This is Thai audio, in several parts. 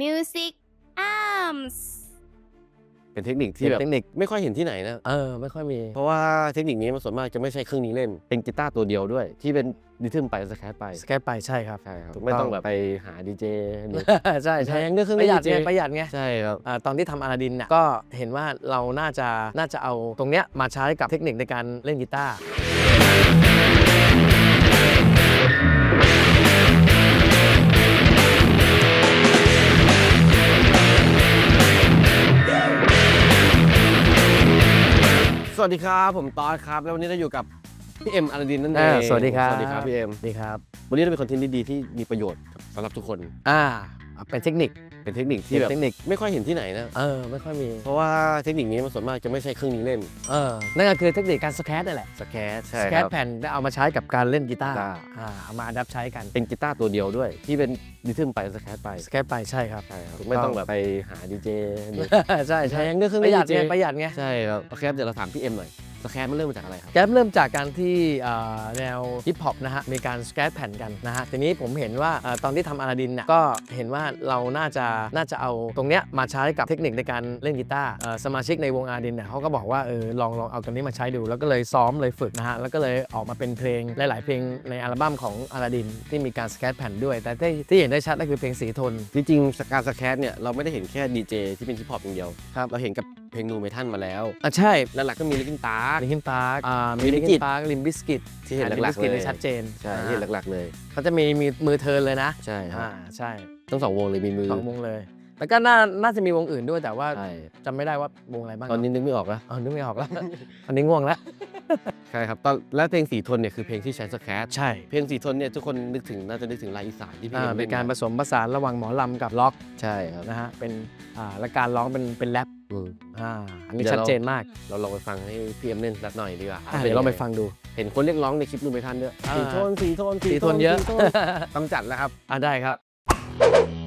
Music Arms เป็นเทคนิคที่เป็นแบบเทคนิคไม่ค่อยเห็นที่ไหนนะ เออไม่ค่อยมี เพราะว่าเทคนิคนี้มันส่วนมากจะไม่ใช่เครื่องนี้เล่น เป็นกีตาร์ตัวเดียวด้วย ที่เป็นดิทึมไปสแครไปสแกปไปใช่ครับ ใช่ครับถูกไม่ต้องต้องแบบไปหาดีเจหรือ ใช่แพใช่งด้วยเครื่องประหยัดเล่นไง DJ ประหยัดไงใช่ครับ อ่าตอนที่ทำอาราดินเนี่ยก็เห็นว่าเราน่าจะน่าจะเอาตรงเนี้ยมาใช้กับเทคนิคในการเล่นกีตาร์ วัสดีครับ ผมตอสครับ แล้ววันนี้เราอยู่กับพี่เอ็มอาราดินนั่นเออ่างสวัสดีครับ สวัสดีครับพี่เอ็ม ดีครับ วันนี้เราเป็นคอนเทนต์ดีๆที่มีประโยชน์สำหรับทุกคน อ่า เป็นเทคนิค เป็นเทคนิคที่แบบเทคนิคไม่ค่อยเห็นที่ไหนนะ เออไม่ค่อยมี เพราะว่าเทคนิคนี้มันส่วนมากจะไม่ใช่เครื่องนี้เล่นเออนั่นก็คือเทคนิคการสแครนั่นแหละสแครใช่สแคครรับแผ่นได้เอามาใช้กับการเล่นกีตาร์กีตาร์อ่าเอามาอัดแอปใช้กันเป็นกีตาร์ตัวเดียวด้วย ที่เป็นดิทึมไปสแครไปสแครไปใช่ครับใช่ครับไม่ต้องแบบไปหาดีเจหรือใช่ใช่แพงด้วยเครื่องประหยัดเล่นไง DJ ประหยัดไงใช่ครับโอเคครับเดี๋ยวเราถามพี่เอ็มหน่อย สแครมันเริ่มมาจากอะไรครับแก๊ปเริ่มจากการที่เอ่อแนวฮิปฮอปนะฮะมีการสแกรแผ่นกันนะฮะทีนี้ผมเห็นว่าเอ่อตอนที่ทำอาราดินเนี่ยก็เห็นว่าเราน่าจะน่าจะเอาตรงเนี้ยมาใช้กับเทคนิคในการเล่นกีตาร์เอ่อสมาชิกในวงอาราดินเนี่ยเขาก็บอกว่าเออลองลองเอาตรงนี้มาใช้ดู แล้วก็เลยซ้อมเลยฝึกนะฮะแล้วก็เลยออกมาเป็นเพลงหลาย ๆ เพลงในอัลบั้มของอาราดินที่มีการสแกรแผ่นด้วย แต่ที่ที่เห็นได้ชัดก็คือเพลงสีทน จริงๆการสแครเนี่ยเราไม่ได้เห็นแค่ดีเจที่เป็นฮิปฮอปอย่างเดียว ครับ เราเห็นกับเพลงนูเมทัลมาแล้วอะใช่แล้วหลักก็มีลิกินตาร์ ลิงคินพาร์กอ่ามี Limp ลิงคิ Bizkit นพาร์กลิมบิสกิตที่เห็นหลักๆเลย ชัดเจนใช่ที่เห็นหลักๆเลย เขาจะมีมีมือเทิร์นเลยนะใช่ครับอ่าใช่ทั้งสองวงเลยมีมือสองวงเลย แล้วก็น่าน่าจะมีวงอื่นด้วยแต่ว่าใช่จำไม่ได้ว่าวงอะไรบ้างตอนนี้นึกไม่ออกแล้ว เออนึกไม่ออกแล้วอันนี้ง่วงแล้ว ใช่ครับตอนแล้วเพลงสีทนเนี่ยคือเพลงที่ใช้สแครใช่เพลงสีทนเนี่ยทุกคนนึกถึงน่าจะนึกถึงลายอีสานที่พี่อ่าเอ็มเป็เล่นนการผมาสมผสานระหว่างหมอลำกับล็อกใช่ครับนะฮะเป็นอ่าและการร้องเป็นเป็นแรปอืมอ่าอันนี้เดี๋ยวชัดเราเจนมากเราลองไปฟังให้พี่เอ็มเล่นสักหน่อยดีกว่าอะเดี๋ยวเราไปฟังดู เห็นคนเรียกร้องในคลิปนูเมทัลด้วยอ่าสีโทนสีโทนสีโทนเยอะสีโทนต้องจัดแล้วครับอ่าได้ครับ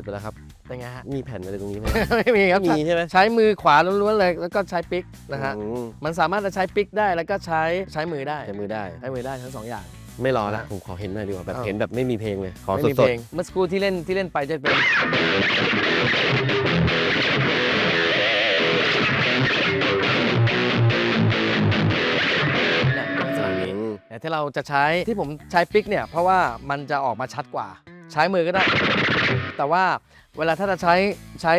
ร็จไปแล้วครับ เป็นไงฮะ มีแผ่นอะไรตรงนี้ไหม ไม่มีครับมีใช่ไหม ใช้มือขวาล้วนๆเลยแล้วก็ใช้ปิกนะฮะ อืมมันสามารถจะใช้ปิกได้แล้วก็ใช้ใช้มือได้ ใช้มือได้ ใช้มือได้ทั้งสองอย่าง ไม่รอละผมขอเห็นหน่อยดีกว่าแบบอ้าวเห็นแบบไม่มีเพลงเลย ขอไม่สมีดเพลงเมื่อสักครู่ที่เล่นที่เล่นไปจะเป็นเนี่ยเป็นลักษๆณะอืนี้มแต่ถ้าเราจะใช้ที่ผมใช้ปิกเนี่ย เพราะว่ามันจะออกมาชัดกว่า ใช้มือก็ได้ แต่ว่าเวลาถ้าจะใช้ใช้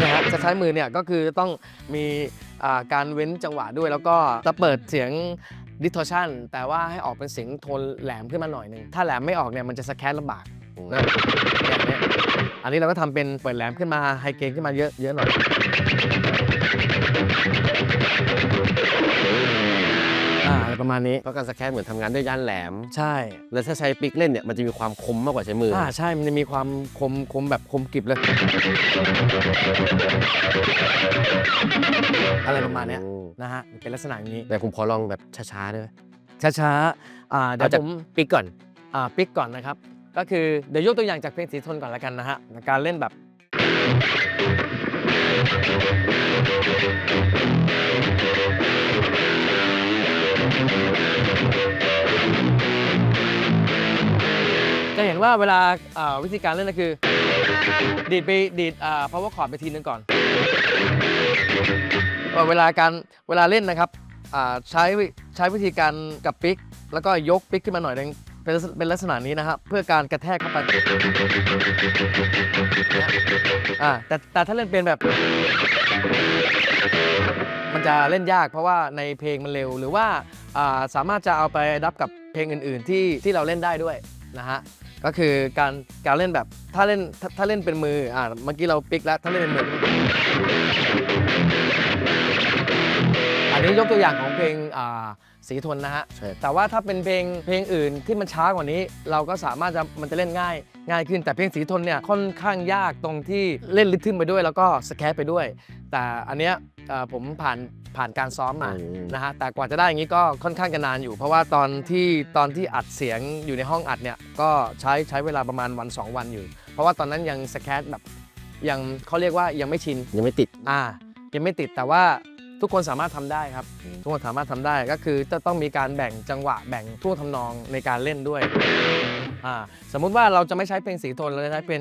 นะฮะจะใช้มือเนี่ยก็คือต้องมีการเว้นจังหวะด้วย แล้วก็จะเปิดเสียง distortion แต่ว่าให้ออกเป็นเสียงโทนแหลมขึ้นมาหน่อยหนึง ถ้าแหลมไม่ออกเนี่ยมันจะสแครลำบากนะเนี่ยเนี่ยอันนี้เราก็ทำเป็นเปิดแหลมขึ้นมาไฮเกนขึ้นมาเยอะเยอะหน่อย อ่าอะไรประมาณนี้ เพราะการสแครเหมือนทำงานด้วยย่านแหลม ใช่แล้วถ้าใช้ปิกเล่นเนี่ยมันจะมีความคมมากกว่าใช้มือออ่าใช่มันจะมีความคมคมแบบคมกริบเลย อะไรประมาณเนี้ยอืมนะฮะเป็นลักษณะอย่างนี้แต่ผมขอลองแบบช้าๆได้ไหม ช้าๆอ่าเดี๋ยวเอาจากผมปิกก่อน อ่าปิกก่อนนะครับ ก็คือเดี๋ยวยกตัวอย่างจากเพลงสีทนก่อนแล้วกันนะฮะการเล่นแบบ จะเห็นว่าเวลาวิธีการเล่นก็คือ ดีดไปดีดอ่า power chord ไปทีนึงก่อน เวลาการเวลาเล่นนะครับใช้ใช้วิธีการกับปิก แล้วก็ยกปิกขึ้นมาหน่อยนึงเป็นเป็นลักษณะนี้นะครับเพื่อการกระแทกเข้าไปแต่แต่ถ้าเล่นเป็นแบบ มันจะเล่นยากเพราะว่าในเพลงมันเร็ว หรือว่าสามารถจะเอาไปรับกับเพลงอื่น ๆ ที่ที่เราเล่นได้ด้วยนะฮะก็คือการการเล่นแบบถ้าเล่นถ้าเล่นเป็นมืออ่าเมื่อกี้เราปิกแล้วถ้าเล่นเป็นมืออันนี้ยกตัวอย่างของเพลงอ่า สีทนนะฮะ ใช่ แต่ว่าถ้าเป็นเพลงเพลงอื่นที่มันช้ากว่านี้ เราก็สามารถจะมันจะเล่นง่าย ง่ายขึ้นแต่เพลงสีทนเนี่ยค่อนข้างยากตรงที่เล่นริทึมไปด้วย แล้วก็สแครปไปด้วย แต่อันเนี้ยเอ่อผมผ่านผ่านการซ้อมมาอืม นะฮะแต่กว่าจะได้อย่างนี้ก็ค่อนข้างจะนานอยู่ เพราะว่าตอนที่ตอนที่อัดเสียงอยู่ในห้องอัดเนี่ยก็ใช้ใช้เวลาประมาณวัน2วันอยู่ เพราะว่าตอนนั้นยังสแครปแบบยังเขาเรียกว่ายังไม่ชิน ยังไม่ติด อ่ายังไม่ติดแต่ว่า ทุกคนสามารถทำได้ครับ ทุกคนสามารถทำได้ก็คือจะต้องมีการแบ่งจังหวะแบ่งท่วงทำนองในการเล่นด้วยอ่าสมมุติว่าเราจะไม่ใช้เพลงสีโทนเราจะใช้เป็น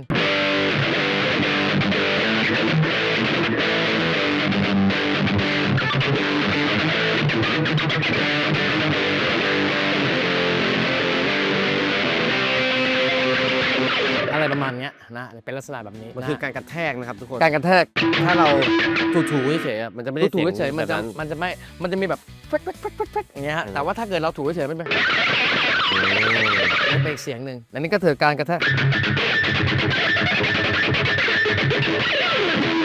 อะไรประมาณเนี้ยนะเป็นลักษณะแบบนี้มันนะคือการกระแทกนะครับทุกคน การกระแทกถ้าเราถูๆเฉยๆอะมันจะไม่ได้ถูเสียงเฉยๆมันจะแบบมันจะไม่มันจะมีแบบแฟกแฟกแฟกแฟกแฟกอย่างเงี้ยฮะอืมแต่ว่าถ้าเกิดเราถูเฉยๆมันเป็นอืมมันเป็นอีกเสียงหนึ่งอันนี้ก็ถือการกระแทก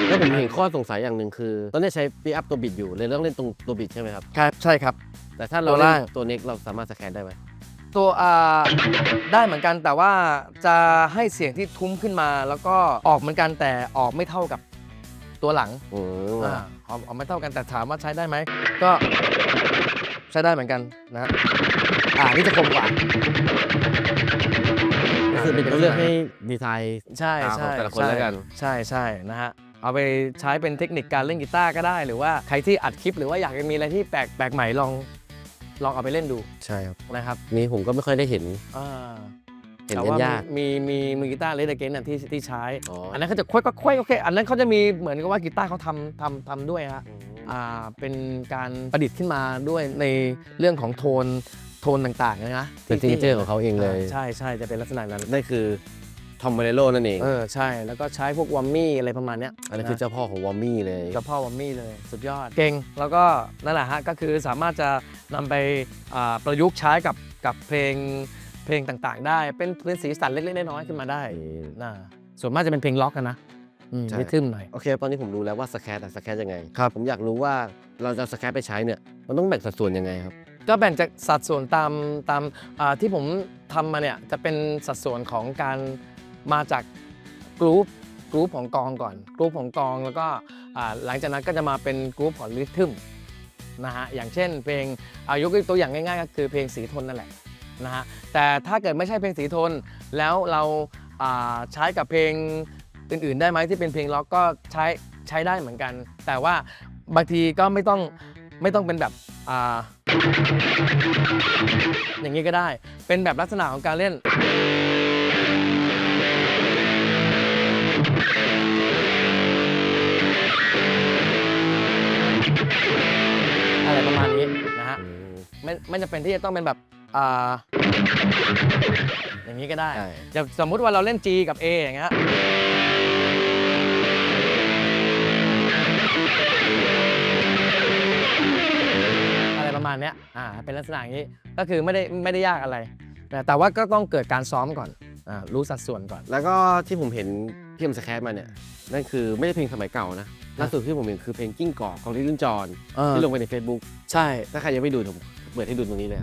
แล้วผมเห็นข้อสงสัยอย่างหนึ่งคือตอนนี้ใช้ปีอัพตัวบิดอยู่เลยต้องเล่นตรงตัวบิดใช่ไหมครับ ครับ ใช่ครับ แต่ถ้าเราตัวเล่ล่างนตัวเน็กเราสามารถสแกนได้ไหม ตัวอ่าได้เหมือนกันแต่ว่าจะให้เสียงที่ทุ้มขึ้นมา แล้วก็ออกเหมือนกันแต่ออกไม่เท่ากับตัวหลังอืมอ่าออกออกไม่เท่ากันแต่ถามว่าใช้ได้ไหมก็ใช้ได้เหมือนกันนะฮะอ่านี่จะคมกว่าก็คือเป็นต้องเลือกให้ดีไซน์ ใช่ตามของใช่แต่ละคนใช่แล้วกัน ใช่ใช่นะฮะเอาไปใช้เป็นเทคนิคการเล่นกีตาร์ก็ได้ หรือว่าใครที่อัดคลิปหรือว่าอยากจะมีอะไรที่แปลกแปลกใหม่ลอง ลองเอาไปเล่นดูใช่ครับนะครับนี่ผมก็ไม่ค่อยได้เห็น อ่าเห็นแต่เล่ว่านยาก มีมีมีกีตาร์เลดเกนที่ที่ใช้ อ๋ออันนั้นเขาจะควยก็ควยโอเค อันนั้นเขาจะมีเหมือนกับว่ากีตาร์เขาทำทำทำด้วยฮะอืมอ่าเป็นการประดิษฐ์ขึ้นมาด้วยในเรื่องของโทนโทนต่างๆนะเป็นซิงเกิลของเขาเองเลย ใช่ใช่จะเป็นลักษณะนั้น นั่นคือ ทอมเบเลโลนั่นเอง เออใช่ แล้วก็ใช้พวกวัมมี่อะไรประมาณเนี้ยอันนี้คือเจ้าพ่อของวอมมี่เลย เจ้าพ่อวัมมี่เลยสุดยอดเก่ง แล้วก็นั่นแหละฮะก็คือสามารถจะนำไปอ่าประยุกต์ใช้กับกับเพลงเพลงต่างๆ ได้ เป็นพื้นสีสันเล็กๆน้อยๆขึ้นมาได้นะส่วนมากจะเป็นเพลงล็อกกันนะอืมใช่ ริทึมหน่อย โอเค ตอนนี้ผมรู้แล้วว่าสแครอะสแครยังไงครับ ผมอยากรู้ว่าเราจะสแครไปใช้เนี่ยมันต้องแบ่งสัดส่วนยังไงครับ ก็แบ่งจากสัดส่วนตามตามอ่าที่ผมทำมาเนี่ยจะเป็นสัดส่วนของการ มาจากกรุ๊ปกรุ๊ปของกองก่อนกรุ๊ปของกองแล้วก็หลังจากนั้นก็จะมาเป็นกรุ๊ปของริทึมนะฮะอย่างเช่น เพลงอายกตัวอย่างง่ายๆ ก็คือเพลงสีทนนั่นแหละนะฮะแต่ถ้าเกิดไม่ใช่เพลงสีทนแล้วเราาใช้กับเพลงอื่นๆ ได้ไหมที่เป็นเพลงล็อกก็ใช้ใช้ได้เหมือนกัน แต่ว่าบางทีก็ไม่ต้องไม่ต้องเป็นแบบอ่าอย่างนี้ก็ได้เป็นแบบลักษณะของการเล่น ไม่ไม่จำเป็นที่จะต้องเป็นแบบอ่าอย่างนี้ก็ได้ใช่อย่างสมมุติว่าเราเล่น G กับ A อย่างเงี้ยอะไรประมาณเนี้ยอ่าเป็นลักษณะอย่างนี้ก็คือไม่ได้ไม่ได้ยากอะไรนะแต่ว่าก็ต้องเกิดการซ้อมก่อนอ่ารู้สัดส่วนก่อน แล้วก็ที่ผมเห็นพี่เอ็มสแครมาเนี่ยนั่นคือไม่ได้เพลงสมัยเก่านะล่าสุดที่ผมเห็นคือเพลงกิ้งก่อของลิลลินจอนเออที่ลงไปใน Facebook ใช่ ถ้าใครยังไม่ดูผม เปิดให้ดูตรงนี้เลย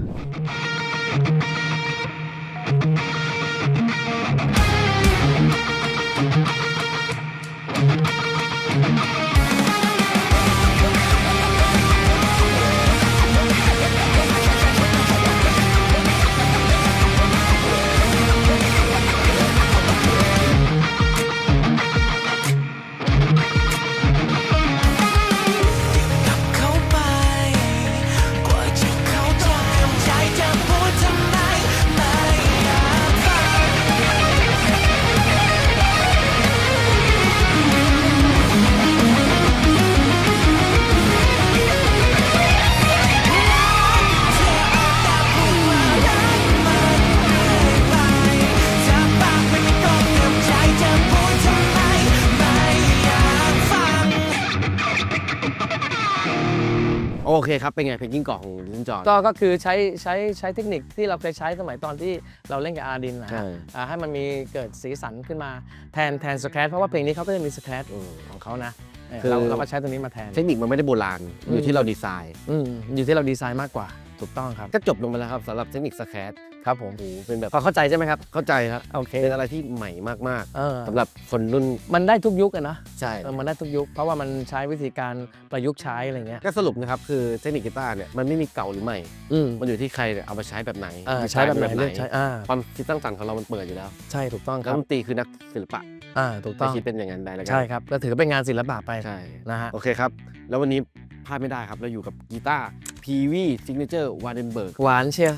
โอเคครับ เป็นไงเพลงกิ้งก่อของลินจอน ก็ก็คือใช้ใช้ใช้เทคนิคที่เราเคยใช้สมัยตอนที่เราเล่นกับอาดินนะใช่ฮะอ่าให้มันมีเกิดสีสันขึ้นมาแทนแทนสแครเพราะว่าเพลงนี้เขาก็จะมีสแครอืม ของเขานะเออคือ เราเราก็ใช้ตัวนี้มาแทน เทคนิคมันไม่ได้โบราณอืมอยู่ที่เราดีไซน์ อืมอยู่ที่เราดีไซน์มากกว่าถูกต้องครับ ก็จบลงไปแล้วครับสำหรับเทคนิคสแคร ครับผมโอ้โหเป็นแบบพอเข้าใจใช่ไหมครับ เข้าใจครับ โอเคเป็นอะไรที่ใหม่มากเออๆสำหรับคนรุ่นมันได้ทุกยุคอะนะใช่ เออมันได้ทุกยุค เพราะว่ามันใช้วิธีการประยุกต์ใช้อะไรเงี้ยก็สรุปนะครับ คือเทคนิคกีตาร์เนี่ยมันไม่มีเก่าหรือใหม่ อืมมันอยู่ที่ใครเนี่ยเอามาใช้แบบไหนเออใช้แบบไหนเลือกใช้อ่าความคิดสร้างสรรค์ของเรามันเปิดอยู่แล้วใช่ถูกต้องคแล้วรับดนตรีคือนักศิลปะอ่าถูกต้ไม่องคิดเป็นอย่างนั้นได้แล้วกัใช่ครับก็ถือเป็นงานศิลปะไปใช่ นะฮะโอเคครับ แล้ววันนี้พลาดไม่ได้ครับ เราอยู่กับกีตาร์ PV Signature Wardenberg หวานเชียว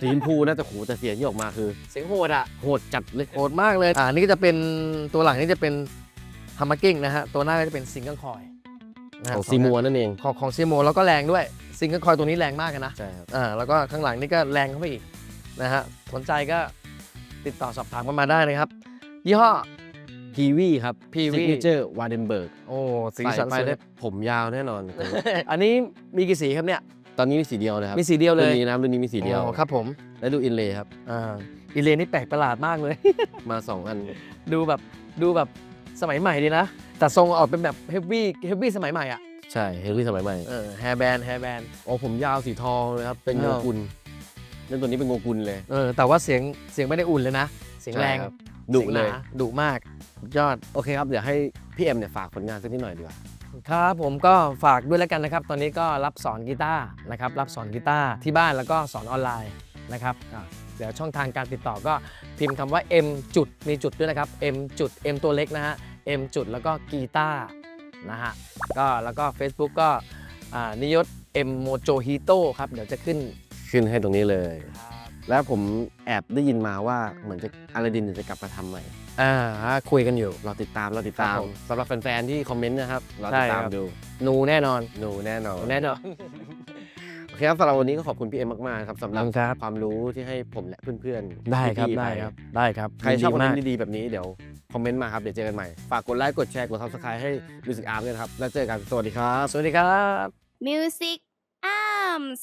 สีชมพูนะแต่โหแต่เสียงที่ออกมาคือ เสียงโหดอะโหดจัดเลย โหดมากเลย อ่านี่ก็จะเป็นตัวหลังนี่จะเป็นฮัมมักกิ้งนะฮะ ตัวหน้าก็จะเป็นซิงเกิลคอยนะฮะของซีมัวนั่นเอง ของของซีโมแล้วก็แรงด้วย ซิงเกิลคอยตัวนี้แรงมากเลยนะ ใช่ครับ อ่าแล้วก็ข้างหลังนี่ก็แรงเข้าไปอีกนะฮะสนใจก็ติดต่อสอบถามกันมาได้นะครับ ยี่ห้อ PV ครับ PV Signature Wardenberg โอ้สีใส่สันไปสวย ได้ผมยาวแน่นอน อันนี้มีกี่สีครับเนี่ย ตอนนี้มีสีเดียวเลยครับมีสีเดียวเลรุ่ยนนี้นะครับรุ่นนี้มีสีเดียวโอ้ครับผมและดูอินเลย์ครับ อ่าอีเลนนี่แปลกประหลาดมากเลย มา2อัน ดูแบบดูแบบสมัยใหม่ดีนะ แต่ทรงออกเป็นแบบเฮฟวี่เฮฟวี่สมัยใหม่อะใช่เฮลี่สมัยใหม่เออแฮร์แบนแฮร์แบน โอ้ผมยาวสีทองเลยครับ เป็นโงอ้าว กุลเล่นตัวนี้เป็นโงกุลเลย เออแต่ว่าเสียงเสียงไม่ได้อุ่นเลยนะ เสียงแรงใช่ครับดุสีงหเลนายดุมากสุดยอด โอเคครับ เดี๋ยวให้พี่เอ็มเนี่ยฝากผลงานสักนิดหน่อยดีกว่า ครับผมก็ฝากด้วยแล้วกันนะครับ ตอนนี้ก็รับสอนกีตาร์นะครับ รับสอนกีตาร์ที่บ้านแล้วก็สอนออนไลน์นะครับอะเดี๋ยวช่องทางการติดต่อก็พิมพ์คำว่า M จุดมีจุดด้วยนะครับ M จุด M ตัวเล็กนะฮะ M จุดแล้วก็กีตาร์นะฮะก็แล้วก็ Facebook ก็อ่านิยศ M Mojo Hito ครับเดี๋ยวจะขึ้นขึ้นให้ตรงนี้เลย แล้วผมแอบได้ยินมาว่าเหมือนจะอลาดินจะกลับมาทำใหม่ อ่าคุยกันอยู่ เราติดตามเราติดตามครับผมสำหรับแฟนๆที่คอมเมนต์นะครับเราใช่ติดตามครับ ดูนูแน่นอนหนูแน่นอน แน่นอน โอเคครับสำหรับวันนี้ก็ขอบคุณพี่เอ็มมากๆครับสำหรับขอบคุณครับ ความรู้ที่ให้ผมและเพื่อนๆได้ครับ พี่ๆได้ปครับได้ครับใครชอบคอนยิเทดีนต์ดีๆแบบนี้เดี๋ยวคอมเมนต์มาครับ เดี๋ยวเจอกันใหม่ ฝากกดไลค์กดแชร์กดซับสไครต์ให้มิวสิกอาร์มด้วยนะครับ แล้วเจอกันสวัสดีครับ สวัสดีครับ Music Arms